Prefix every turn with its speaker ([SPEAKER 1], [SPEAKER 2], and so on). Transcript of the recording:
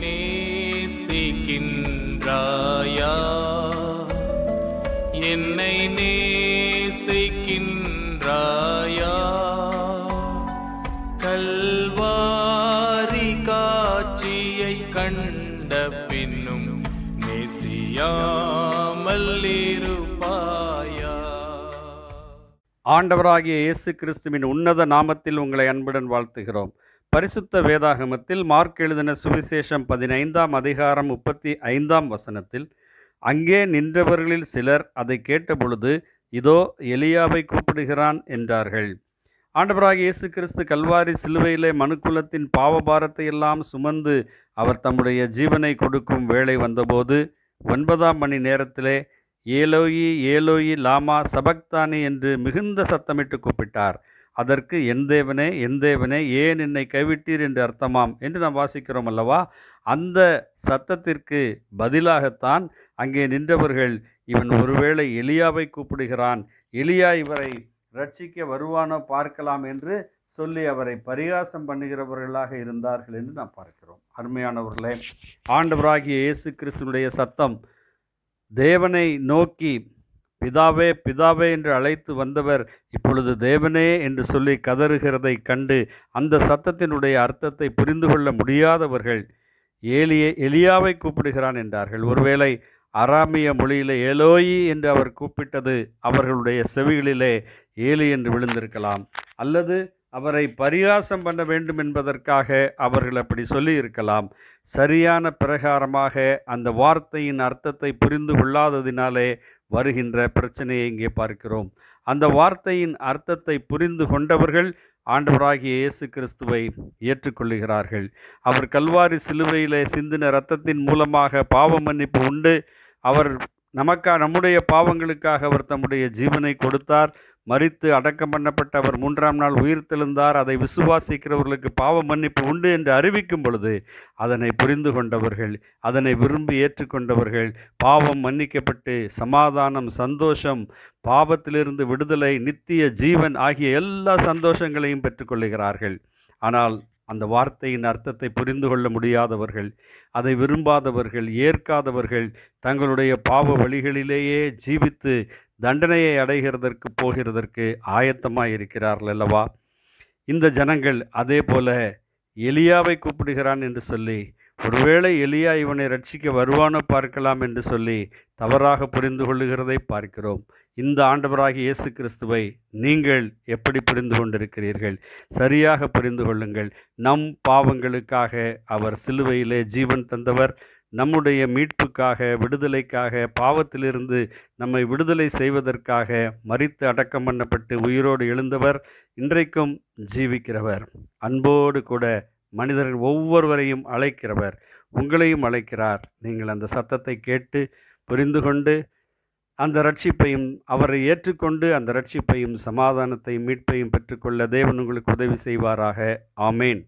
[SPEAKER 1] நேசிக்கின்றாயா? என்னை நேசிக்கின்றாயா? கல்வாரி காட்சியை கண்ட பின்னும் நேசியாமல் இருப்பாயா?
[SPEAKER 2] ஆண்டவராகிய இயேசு கிறிஸ்துவின் உன்னத நாமத்தில் உங்களை அன்புடன் வாழ்த்துகிறோம். பரிசுத்த வேதாகமத்தில் மார்க் எழுதின சுவிசேஷம் பதினைந்தாம் அதிகாரம் முப்பத்தி ஐந்தாம் வசனத்தில் அங்கே நின்றவர்களில் சிலர் அதை கேட்டபொழுது இதோ எலியாவை கூப்பிடுகிறான் என்றார்கள். ஆண்டவராக இயேசு கிறிஸ்து கல்வாரி சிலுவையிலே மனுக்குலத்தின் பாவபாரத்தை எல்லாம் சுமந்து அவர் தம்முடைய ஜீவனை கொடுக்கும் வேளை வந்தபோது ஒன்பதாம் மணி நேரத்திலே ஏலோயி ஏலோயி லாமா சபக்தானி என்று மிகுந்த சத்தமிட்டு கூப்பிட்டார். அதற்கு என் தேவனே என் தேவனே ஏன் என்னை கைவிட்டீர் என்று அர்த்தமாம் என்று நாம் வாசிக்கிறோம் அல்லவா? அந்த சத்தத்திற்கு பதிலாகத்தான் அங்கே நின்றவர்கள் இவன் ஒருவேளை எலியாவை கூப்பிடுகிறான் எலியா இவரை ரட்சிக்க வருவானோ பார்க்கலாம் என்று சொல்லி அவரை பரிகாசம் பண்ணுகிறவர்களாக இருந்தார்கள் என்று நாம் பார்க்கிறோம். அருமையானவர்களே ஆண்டவராகிய இயேசு கிறிஸ்துனுடைய சத்தம் தேவனை நோக்கி பிதாவே பிதாவே என்று அழைத்து வந்தவர் இப்பொழுது தேவனே என்று சொல்லி கதறுகிறதை கண்டு அந்த சத்தத்தினுடைய அர்த்தத்தை புரிந்து கொள்ள முடியாதவர்கள் ஏலியே எலியாவை கூப்பிடுகிறான் என்றார்கள். ஒருவேளை அராமிய மொழியிலே ஏலோயி என்று அவர் கூப்பிட்டது அவர்களுடைய செவிகளிலே ஏலி என்று விழுந்திருக்கலாம். அல்லது அவரை பரிகாசம் பண்ண வேண்டும் என்பதற்காக அவர்கள் அப்படி சொல்லியிருக்கலாம். சரியான பிரகாரமாக அந்த வார்த்தையின் அர்த்தத்தை புரிந்து கொள்ளாததினாலே வருகின்ற பிரச்சனையை இங்கே பார்க்கிறோம். அந்த வார்த்தையின் அர்த்தத்தை புரிந்து கொண்டவர்கள் ஆண்டவராகிய இயேசு கிறிஸ்துவை ஏற்றுக்கொள்ளுகிறார்கள். அவர் கல்வாரி சிலுவையிலே சிந்தின இரத்தத்தின் மூலமாக பாவ மன்னிப்பு உண்டு. அவர் நமக்கா நம்முடைய பாவங்களுக்காக அவர் தம்முடைய ஜீவனை கொடுத்தார். மறித்து அடக்கம் பண்ணப்பட்ட அவர் மூன்றாம் நாள் உயிர் தெழுந்தார் அதை விசுவாசிக்கிறவர்களுக்கு பாவ மன்னிப்பு உண்டு என்று அறிவிக்கும் பொழுது அதனை புரிந்து கொண்டவர்கள் அதனை விரும்பி ஏற்றுக்கொண்டவர்கள் பாவம் மன்னிக்கப்பட்டு சமாதானம் சந்தோஷம் பாவத்திலிருந்து விடுதலை நித்திய ஜீவன் ஆகிய எல்லா சந்தோஷங்களையும் பெற்றுக்கொள்கிறார்கள் ஆனால் அந்த வார்த்தையின் அர்த்தத்தை புரிந்து கொள்ள முடியாதவர்கள் அதை விரும்பாதவர்கள் ஏற்காதவர்கள் தங்களுடைய பாவ வழிகளிலேயே ஜீவித்து தண்டனையை அடைகிறதற்கு போகிறதற்கு ஆயத்தமாக இருக்கிறார்கள் அல்லவா? இந்த ஜனங்கள் அதே போல எலியாவை கூப்பிடுகிறான் என்று சொல்லி ஒருவேளை எலியா இவனை ரட்சிக்க வருவானோ பார்க்கலாம் என்று சொல்லி தவறாக புரிந்து கொள்ளுகிறதை பார்க்கிறோம். இந்த ஆண்டவராகிய இயேசு கிறிஸ்துவை நீங்கள் எப்படி புரிந்து கொண்டிருக்கிறீர்கள்? சரியாக புரிந்து கொள்ளுங்கள். நம் பாவங்களுக்காக அவர் சிலுவையிலே ஜீவன் தந்தவர். நம்முடைய மீட்புக்காக விடுதலைக்காக பாவத்திலிருந்து நம்மை விடுதலை செய்வதற்காக மறித்து அடக்கம் பண்ணப்பட்டு உயிரோடு எழுந்தவர் இன்றைக்கும் ஜீவிக்கிறவர். அன்போடு கூட மனிதர்கள் ஒவ்வொருவரையும் அழைக்கிறவர் உங்களையும் அழைக்கிறார். நீங்கள் அந்த சத்தத்தை கேட்டு புரிந்து கொண்டு அந்த ரட்சிப்பையும் அவரை ஏற்றுக்கொண்டு அந்த ரட்சிப்பையும் சமாதானத்தையும் மீட்பையும் பெற்றுக்கொள்ள தேவன் உங்களுக்கு உதவி செய்வாராக. ஆமேன்.